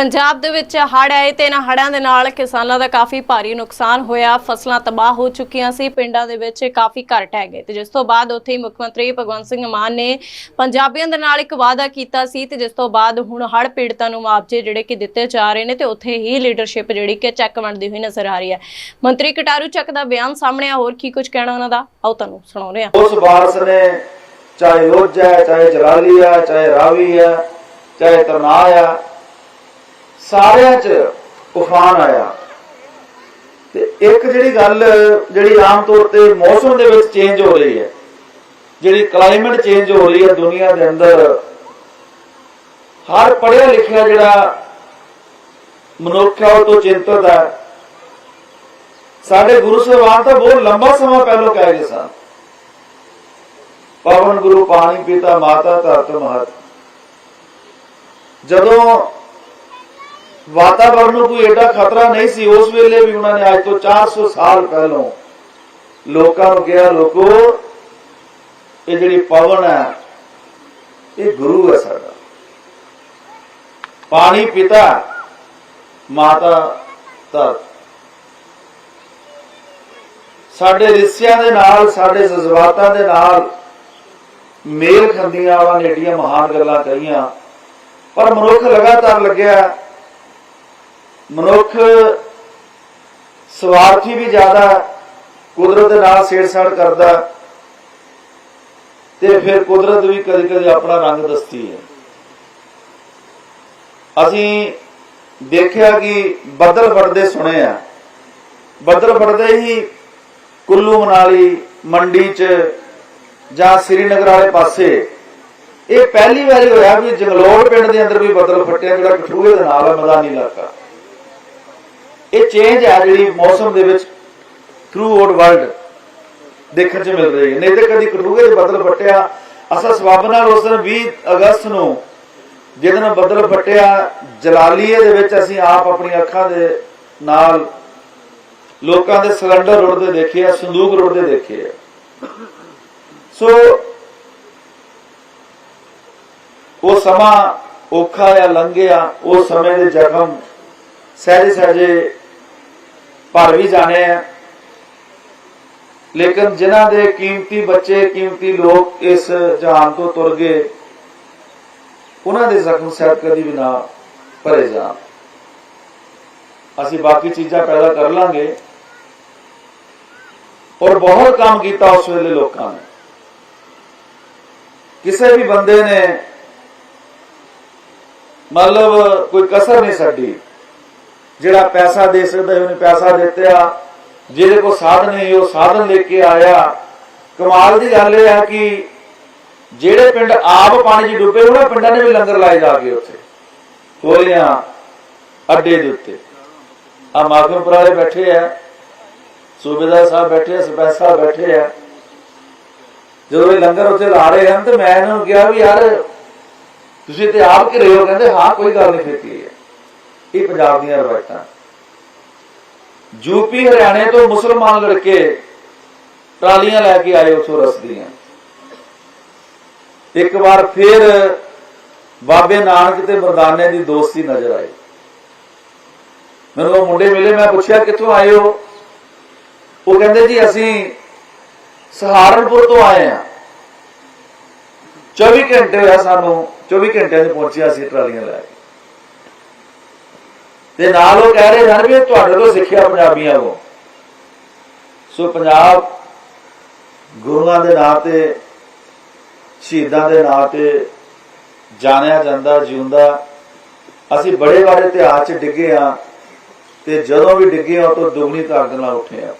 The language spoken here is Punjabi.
ਪੰਜਾਬ ਦੇ ਵਿੱਚ ਹੜ੍ਹ ਆਏ ਤੇ ਇਹਨਾਂ ਹੜ੍ਹਾਂ ਦੇ ਨਾਲ ਕਿਸਾਨਾਂ ਦਾ ਕਾਫੀ ਭਾਰੀ ਨੁਕਸਾਨ ਹੋਇਆ। ਫਸਲਾਂ ਤਬਾਹ ਹੋ ਚੁੱਕੀਆਂ ਸੀ। ਪਿੰਡਾਂ ਦੇ ਵਿੱਚ ਕਾਫੀ ਘਰ ਟਹਿ ਗਏ ਤੇ ਜਿਸ ਤੋਂ ਬਾਅਦ ਉੱਥੇ ਹੀ ਮੁੱਖ ਮੰਤਰੀ ਭਗਵੰਤ ਸਿੰਘ ਮਾਨ ਨੇ ਪੰਜਾਬੀਆਂ ਦੇ ਨਾਲ ਇੱਕ ਵਾਅਦਾ ਕੀਤਾ ਸੀ ਤੇ ਜਿਸ ਤੋਂ ਬਾਅਦ ਹੁਣ ਹੜ੍ਹ ਪੀੜਤਾਂ ਨੂੰ ਮੁਆਵਜ਼ੇ ਜਿਹੜੇ ਕਿ ਦਿੱਤੇ ਜਾ ਰਹੇ ਨੇ ਤੇ ਉੱਥੇ ਹੀ ਲੀਡਰਸ਼ਿਪ ਜਿਹੜੀ ਕਿ ਚੈੱਕ ਵੰਡਦੀ ਹੋਈ ਨਜ਼ਰ ਆ ਰਹੀ ਹੈ। ਮੰਤਰੀ ਕਟਾਰੂ ਚੱਕ ਦਾ ਬਿਆਨ ਸਾਹਮਣੇ ਆ। ਹੋਰ ਕੀ ਕੁਝ ਕਹਿਣਾ ਉਹਨਾਂ ਦਾ? ਆਓ ਤੁਹਾਨੂੰ ਸੁਣਾਉਂਦੇ ਹਾਂ। ਉਸ ਵਾਰਸ ਨੇ ਚਾਹੇ ਲੋਜ ਚਾਹੇ ਜਲਾਲੀ ਹੈ, ਚਾਹੇ ਰਾਵੀ ਹੈ, ਚਾਹੇ ਤਰਨਾਹ ਹੈ ਸਾਰਿਆਂ 'ਚ ਉਫਾਨ ਆਇਆ। ਤੇ ਇੱਕ ਜਿਹੜੀ ਗੱਲ, ਜਿਹੜੀ ਆਮ ਤੌਰ ਤੇ ਮੌਸਮ ਦੇ ਵਿੱਚ ਚੇਂਜ ਹੋ ਰਹੀ ਹੈ, ਜਿਹੜੀ ਕਲਾਈਮੇਟ ਚੇਂਜ ਹੋ ਰਹੀ ਹੈ ਦੁਨੀਆ ਦੇ ਅੰਦਰ, ਹਰ ਪੜ੍ਹਿਆ ਲਿਖਿਆ ਜਿਹੜਾ ਮਨੁੱਖ ਹੈ ਉਹ ਤੋਂ ਚਿੰਤਤ ਹੈ। ਸਾਡੇ ਗੁਰੂ ਸਾਹਿਬਾਨ ਤਾਂ ਬਹੁਤ ਲੰਬਾ ਸਮਾਂ ਪਹਿਲਾਂ ਕਹਿ ਗਏ ਸਨ। ਪਵਨ ਗੁਰੂ, ਪਾਣੀ ਪੀਤਾ, ਮਾਤਾ, ਧਰਤ, ਮਹਤ। ਜਦੋਂ ਵਾਤਾਵਰਣ ਨੂੰ ਕੋਈ ਐਡਾ ਖਤਰਾ ਨਹੀਂ ਸੀ। ਉਸ ਵੇਲੇ ਵੀ ਉਹਨਾਂ ਨੇ ਅੱਜ ਤੋਂ 400 ਸਾਲ ਪਹਿਲਾਂ ਲੋਕਾਂ ਨੂੰ ਕਿਹਾ, ਲੋਕੋ, ਇਹ ਜਿਹੜੀ ਪਵਨ ਹੈ, ਇਹ ਗੁਰੂ ਹੈ ਸਾਡਾ। ਪਾਣੀ ਪਿਤਾ ਮਾਤਾ ਧਰਤ। ਸਾਡੇ ਰਿਸ਼ਿਆਂ ਦੇ ਨਾਲ, ਸਾਡੇ ਜਜ਼ਬਾਤਾਂ ਦੇ ਨਾਲ ਮੇਲ ਖੰਦੀਆਂ ਵਾਂ ਨੇੜੀਆਂ ਮਹਾਨ ਗੱਲਾਂ ਕਹੀਆਂ, ਪਰ ਮਨੁੱਖ ਲਗਾਤਾਰ ਲੱਗਿਆ ਮਨੁੱਖ ਸਵਾਰਥੀ ਵੀ ਜ਼ਿਆਦਾ ਕੁਦਰਤ ਦੇ ਨਾਲ ਛੇੜਛਾੜ ਕਰਦਾ ਤੇ ਫਿਰ ਕੁਦਰਤ ਵੀ ਕਦੇ ਕਦੇ ਆਪਣਾ ਰੰਗ ਦੱਸਦੀ ਹੈ। ਅਸੀਂ ਦੇਖਿਆ ਕਿ ਬੱਦਲ ਫੜਦੇ ਸੁਣੇ ਆ ਬੱਦਲ ਵੜਦੇ ਹੀ ਕੁੱਲੂ ਮਨਾਲੀ, ਮੰਡੀ 'ਚ ਜਾਂ ਸ੍ਰੀਨਗਰ ਵਾਲੇ ਪਾਸੇ ਇਹ ਪਹਿਲੀ ਵਾਰੀ ਹੋਇਆ ਵੀ ਜੰਗਲੋੜ ਪਿੰਡ ਦੇ ਅੰਦਰ ਵੀ ਬੱਦਲ ਫਟਿਆ ਜਿਹੜਾ ਕਠੂਏ ਦੇ ਨਾਲ ਹੈ, ਮੈਦਾਨੀ ਇਲਾਕਾ। ਇਹ ਚੇਂਜ ਹੈ ਜਿਹੜੀ ਮੌਸਮ ਦੇ ਵਿੱਚ ਥਰੂ ਆਊਟ ਵਰਲਡ ਦੇਖਣ 'ਚ ਮਿਲ ਰਹੀ ਹੈ। ਨਹੀਂ ਤੇ ਕਦੀ ਕਠੂਏ ਦੇ ਬੱਦਲ ਫਟਿਆ। ਅਸਾਂ ਸਬਬ ਨਾਲ ਉਸ ਦਿਨ 20 ਅਗਸਤ ਨੂੰ ਜਿਹਦੇ ਬੱਦਲ ਫਟਿਆ, ਜਲਾਲੀਏ ਦੇ ਵਿੱਚ ਅਸੀਂ ਆਪ ਆਪਣੀਆਂ ਅੱਖਾਂ ਦੇ ਨਾਲ ਲੋਕਾਂ ਦੇ ਸਿਲੰਡਰ ਰੁੜਦੇ ਦੇਖੇ ਆ, ਸੰਦੂਕ ਰੁੜਦੇ ਦੇਖੇ ਆ। ਸੋ ਉਹ ਸਮਾਂ ਔਖਾ ਆ ਲੰਘਿਆ ਉਹ ਸਮੇਂ ਦੇ ਜ਼ਖਮ ਸਹਿਜੇ ਸਹਿਜੇ ਭਰ ਵੀ ਜਾਣੇ ਆ। ਲੇਕਿਨ ਜਿਨ੍ਹਾਂ ਦੇ ਕੀਮਤੀ ਬੱਚੇ, ਕੀਮਤੀ ਲੋਕ ਇਸ ਜਹਾਨ ਤੋਂ ਤੁਰ ਗਏ, ਉਹਨਾਂ ਦੇ ਜ਼ਖਮ ਸਹਿਤ ਕਦੀ ਵੀ ਨਾ ਭਰੇ ਜਾਣ। ਅਸੀਂ ਬਾਕੀ ਚੀਜ਼ਾਂ ਪੈਦਾ ਕਰ ਲਾਂਗੇ ਔਰ ਬਹੁਤ ਕੰਮ ਕੀਤਾ ਉਸ ਵੇਲੇ ਲੋਕਾਂ ਨੇ। ਕਿਸੇ ਵੀ ਬੰਦੇ ਨੇ ਮਤਲਬ ਕੋਈ ਕਸਰ ਨਹੀਂ ਛੱਡੀ। ਜਿਹੜਾ ਪੈਸਾ ਦੇ ਸਕਦਾ ਹੈ ਉਹਨੇ ਪੈਸਾ ਦਿੱਤਾ। ਜਿਹਦੇ ਕੋਲ ਸਾਧਨ ਨਹੀਂ ਉਹ ਸਾਧਨ ਲੈ ਕੇ ਆਇਆ। ਕਮਾਲ ਦੀ ਗੱਲ ਇਹ ਹੈ ਕਿ ਜਿਹੜੇ ਪਿੰਡ ਆਪ ਪਾਣੀ 'ਚ ਡੁੱਬੇ, ਉਹਨਾਂ ਪਿੰਡਾਂ ਨੇ ਵੀ ਲੰਗਰ ਲਾਏ ਜਾ ਕੇ ਉੱਥੇ। ਕੋਲੀਆਂ ਅੱਡੇ ਦੇ ਉੱਤੇ। ਆ ਮਾਗਮਪੁਰ ਵਾਲੇ ਬੈਠੇ ਆ। ਸੂਬੇਦਾਰ ਸਾਹਿਬ ਬੈਠੇ ਆ, ਸਰਪੰਚ ਸਾਹਿਬ ਬੈਠੇ ਆ। ਜਦੋਂ ਇਹ ਲੰਗਰ ਉੱਥੇ ਲਾ ਰਹੇ ਹਨ, ਤੇ ਮੈਂ ਇਹਨਾਂ ਨੂੰ ਕਿਹਾ ਵੀ ਯਾਰ, ਤੁਸੀਂ ਤੇ ਆਪ ਘਰੇ ਹੋ, ਕਹਿੰਦੇ ਹਾਂ, ਕੋਈ ਗੱਲ ਨਹੀਂ ਫਿਰ ਹੈ। ਇਹ ਪੰਜਾਬ ਦੀਆਂ ਰਵਾਇਤਾਂ। ਯੂਪੀ, ਹਰਿਆਣੇ ਤੋਂ ਮੁਸਲਮਾਨ ਲੜਕੇ ਟਰਾਲੀਆਂ ਲੈ ਕੇ ਆਏ ਉਥੋਂ ਰਸ ਦੀਆਂ। ਇੱਕ ਵਾਰ ਫਿਰ ਬਾਬੇ ਨਾਨਕ ਤੇ ਮਰਦਾਨੇ ਦੀ ਦੋਸਤੀ ਨਜ਼ਰ ਆਈ। ਮੈਨੂੰ ਉਹ ਮੁੰਡੇ ਮਿਲੇ, ਮੈਂ ਪੁੱਛਿਆ, ਕਿੱਥੋਂ ਆਏ ਹੋ? ਉਹ ਕਹਿੰਦੇ, ਜੀ, ਅਸੀਂ ਸਹਾਰਨਪੁਰ ਤੋਂ ਆਏ ਆ 24 ਘੰਟੇ ਹੋਇਆ ਸਾਨੂੰ 24 ਘੰਟਿਆਂ 'ਚ ਪਹੁੰਚਿਆ ਸੀ ਟਰਾਲੀਆਂ ਲੈ ਕੇ। ਤੇ ਨਾਲ ਉਹ ਕਹਿ ਰਹੇ ਹਨ ਵੀ ਇਹ ਤੁਹਾਡੇ ਤੋਂ ਸਿੱਖਿਆ ਪੰਜਾਬੀਆਂ ਕੋ ਸੋ ਪੰਜਾਬ ਗੁਰੂਆਂ ਦੇ ਨਾਂ ਤੇ, ਸ਼ਹੀਦਾਂ ਦੇ ਨਾਂ ਤੇ ਜਾਣਿਆ ਜਾਂਦਾ, ਜਿਉਂਦਾ। ਅਸੀਂ ਬੜੇ ਵਾਰੇ ਇਤਿਹਾਸ 'ਚ ਡਿੱਗੇ ਆ ਤੇ ਜਦੋਂ ਵੀ ਡਿੱਗੇ ਆ ਉਹ ਤੋਂ ਦੁਗਣੀ ਤਾਕਤ ਨਾਲ ਉੱਠੇ ਆ